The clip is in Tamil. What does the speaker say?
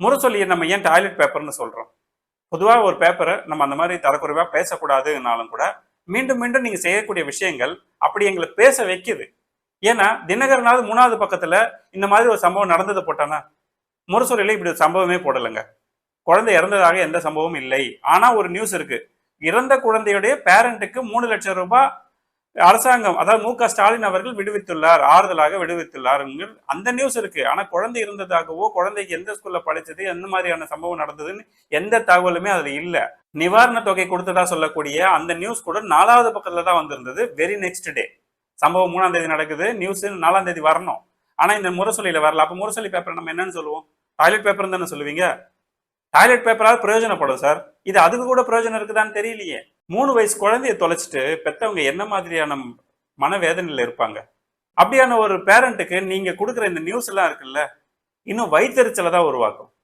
முரசொல்லியை நம்ம ஏன் டாய்லெட் பேப்பர்னு சொல்கிறோம் பொதுவாக ஒரு பேப்பரை நம்ம அந்த மாதிரி தரக்குறைவாக பேசக்கூடாதுன்னாலும் கூட மீண்டும் மீண்டும் நீங்கள் செய்யக்கூடிய விஷயங்கள் அப்படி எங்களை பேச வைக்குது. ஏன்னா தினகரனாவது மூணாவது பக்கத்தில் இந்த மாதிரி ஒரு சம்பவம் நடந்தது போட்டானா? முரசொலியில் இப்படி ஒரு சம்பவமே போடலைங்க. குழந்தை இறந்ததாக எந்த சம்பவமும் இல்லை. ஆனால் ஒரு நியூஸ் இருக்குது இறந்த குழந்தையுடைய பேரண்ட்டுக்கு மூணு லட்சம் ரூபாய் அரசாங்கம் அதாவது மு க. ஸ்டாலின் அவர்கள் விடுவித்துள்ளார் ஆறுதலாக விடுவித்துள்ளார் அந்த நியூஸ் இருக்கு. ஆனா குழந்தை இருந்ததாகவோ குழந்தைக்கு எந்த ஸ்கூல்ல படிச்சது எந்த மாதிரியான சம்பவம் நடந்ததுன்னு எந்த தகவலுமே அதுல இல்ல. நிவாரண தொகை கொடுத்ததா சொல்லக்கூடிய அந்த நியூஸ் கூட நாலாவது பக்கத்துல தான் வந்திருந்தது. வெரி நெக்ஸ்ட் டே சம்பவம் மூணாம் தேதி நடக்குது. நியூஸ் நாலாம் தேதி வரணும். ஆனா இந்த முரசொலியில வரல. அப்ப முரசொலி பேப்பர் நம்ம என்னன்னு சொல்லுவோம்? டாய்லெட் பேப்பர் தானே சொல்லுவீங்க? டாய்லெட் பேப்பரால் பிரயோஜனப்படும் சார் இது அதுக்கு கூட பிரயோஜனம் இருக்குதான்னு தெரியலையே. மூணு வயசு குழந்தைய தொலைச்சிட்டு பெத்தவங்க என்ன மாதிரியான மனவேதனையில இருப்பாங்க? அப்படியான ஒரு பேரண்ட்டுக்கு நீங்க கொடுக்குற இந்த நியூஸ் எல்லாம் இருக்குல்ல இன்னும் வயிற்றுச்சலை தான் உருவாக்கும்.